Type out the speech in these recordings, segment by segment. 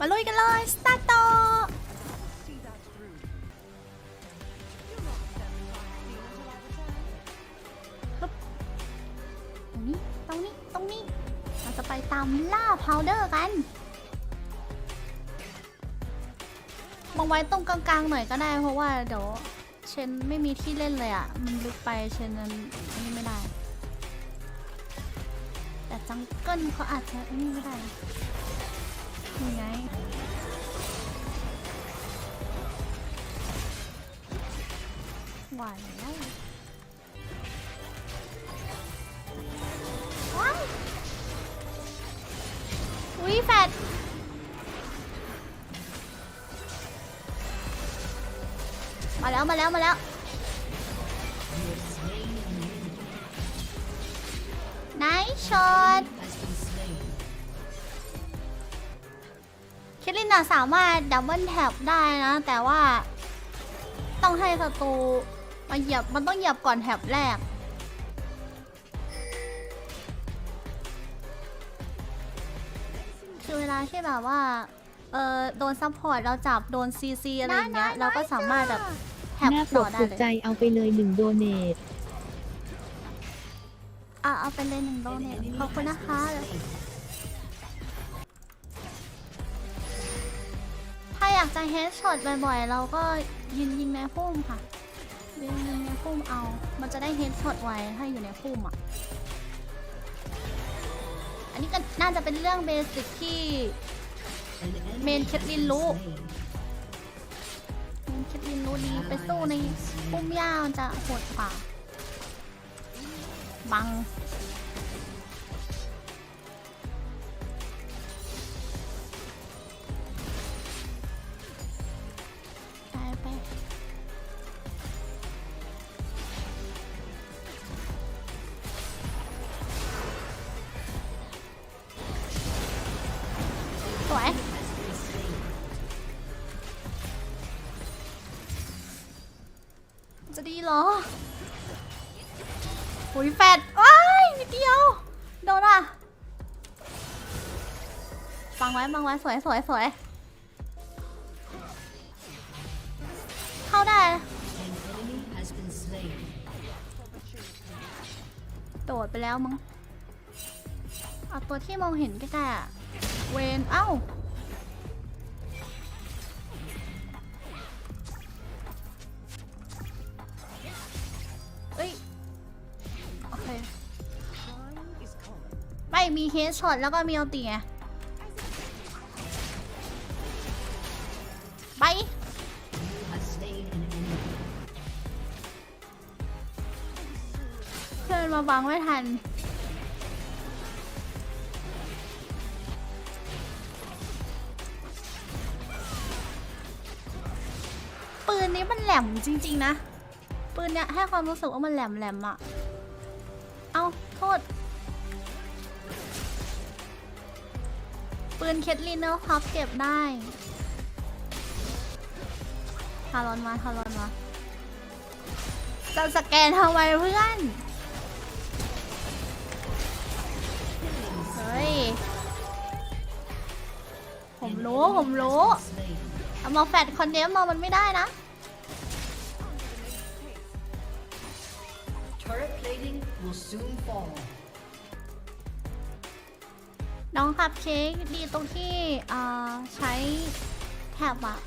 มาลุยกันเลยสตาร์ทต่อตรงนี้ ตรงนี้ ตรงนี้ เราจะไปตามล่าพาวเดอร์กันมองไว้ตรงกลางๆหน่อยก็ได้เพราะว่าเดี๋ยวเชนไม่มีที่เล่นเลยอะ่ะ มันลึกไปเชนนั้นนี่ไม่ได้ แต่จังเกิลเขาอาจจะนี่ไม่ได้ นี่ไงหวานแล้วว้ายอุ้ยแฟดมาแล้วมาแล้วมาแล้วไนท์ช็อต คิดลินน่ะสามารถดับเบิลแท็บได้นะ แต่ว่า ต้องให้ศัตรูมาเหยียบมันต้องเหยียบก่อนแท็บแรก คือเวลาที่แบบว่า เออโดนซัพพอร์ตเราจับโดนซีซีอะไรอย่างเงี้ยเราก็สามารถแบบแท็บหน้าปต่อกได้ถูกเลยใจเอาไปเลยหนึ่งโดเนทอะเอาไปเลยหนึ่งโดเนทขอบคุณนะคะ อยากจะเฮดช็อตบ่อยๆ เราก็ยิงยิงในพุ่มค่ะยิงยิงในพุ่มเอา มันจะได้เฮดช็อตไวถ้าอยู่ในพุ่มอะ อันนี้ก็น่าจะเป็นเรื่องเบสิกที่เมนเคทลินรู้เมนเคทลินรู้ดีไปสู้ในพุ่มหญ้ามันจะโหดกว่าบัง จะดีเหรอหุยแฟดว้ายนิดเดียว โดนอะฟังไว้ฟังไว้สวยสวยสวยเข้าได้ โดดไปแล้วมั้งเอาตัวที่มองเห็นใกล้ๆอะเวนเอ้า ไม่มีเฮดช็อตแล้วก็มีเอาตีไงไป เพื่อนมาบังไม่ทัน ปืนนี้มันแหลมจริง ๆ นะ ปืนเนี้ยให้ความรู้สึกว่ามันแหลมแหลมอะ นเคทลินเนอร์พับเก็บได้ทารอนมาทารอนมาจะสแกนทำไมเพื่อน เฮ้ย ผมรู้ผมรู้เอามาแฟดคอนเดมมามันไม่ได้นะ Turret plating will soon fall. น้องขับเค้กดีตรงที่อ่าใช้แท็บอะ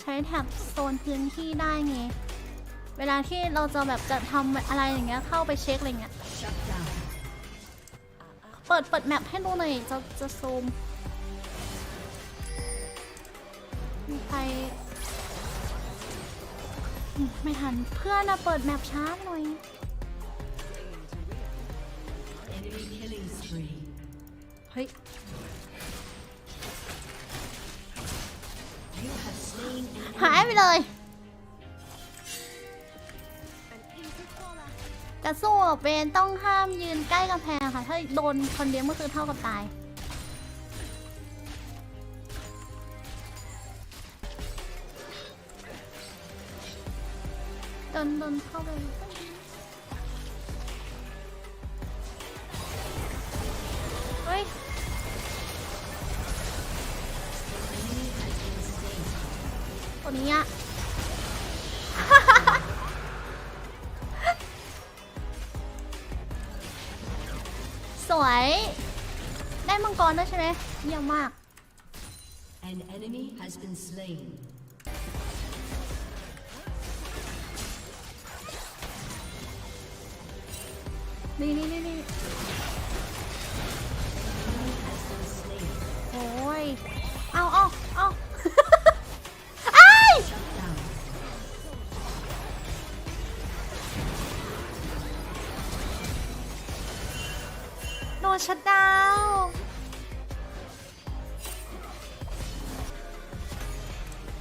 ใช้แท็บโซนพื้นที่ได้ไง เวลาที่เราจะแบบจะทำอะไรอย่างเงี้ยเข้าไปเช็คอะไรเงี้ย เปิดเปิดแมปให้ดูหน่อยจะจะซูม มีใครไม่ทันเพื่อนนะเปิดแมปช้าหน่อย ฮ้ยหายไปเลย จะสู้กับเวนต้องห้ามยืนใกล้กำแพงค่ะ ถ้าโดนคนเดียวก็คือเท่ากับตาย โดนโดนเข้าไป วย ได้มังกรด้วยใช่ไหมเยี่ยมมาก An enemy has been slain. นี่นี่นี่นี่ Has been slain. โอ้ย เอาเอาเอา ชัดดาว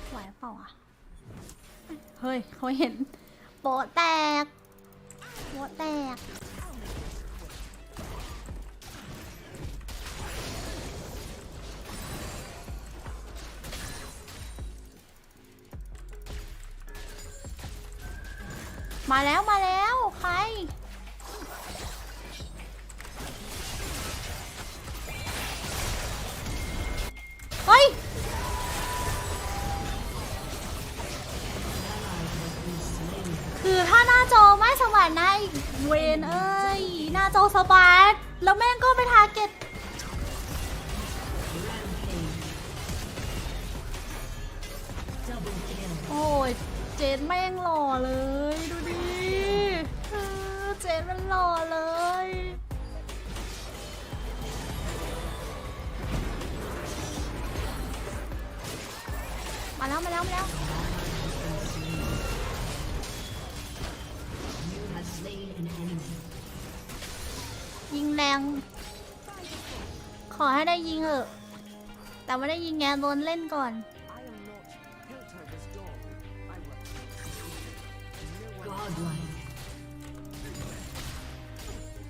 ไหวเปล่าอะ เฮ้ย เขาเห็น โปะแตก โปะแตก มาแล้วมาแล้ว ใคร ไม่สว่างนเวนเอ้ย หน้าจสบายแล้วแม่งก็ไปทาร์เก็ตโอ้ย เจนแม่งหล่อเลย ดูดิเออเจนมันหล่อเลยมาแล้วมาแล้วมาแล้ว แรงขอให้ได้ยิงเถอะ แต่ไม่ได้ยิงแงโดนเล่นก่อน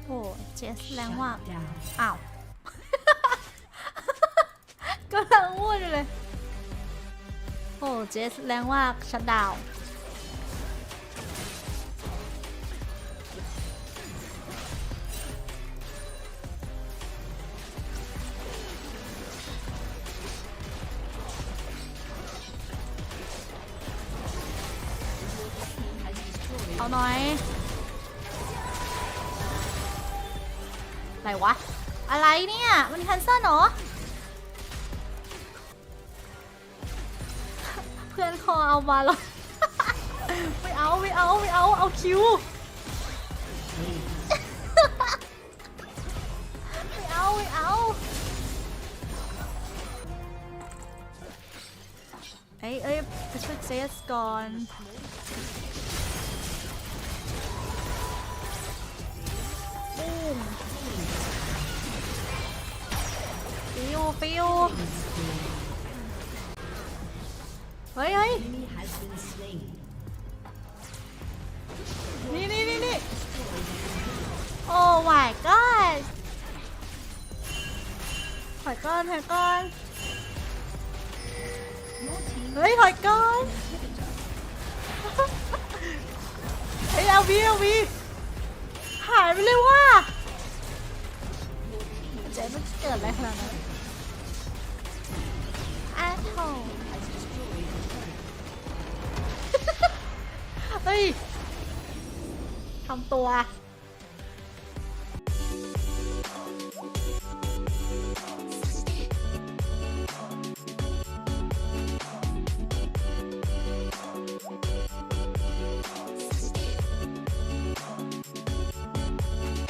โอ้เจสแรงว่าก อ้าวก็ลังพูดอยู่เลย โอ้เจสแรงว่ากชัดดาวน์ เอาหน่อยอะไรวะ อะไรเนี่ย มันแคนเซิลเหรอเพื่อนคอเอามาแล้วไม่เอาไม่เอาไม่เอาเอาคิวไม่เอาไม่เอาเอ้ยเอ้ยไปช่วยเจสก่อน ฟิวฟิวเฮ้ยเฮ้ย Enemy has been slain. นี่นี่นี่นี่โอ้ my god ถอยก่อนถอยก่อนเฮ้ยถอยก่อนเฮ้ยเอาวีเอาวีหายไปเลยว่ะเจ๊มันเกิดอะไรขนาดนั้นอ้าวโถเฮ้ยทำตัว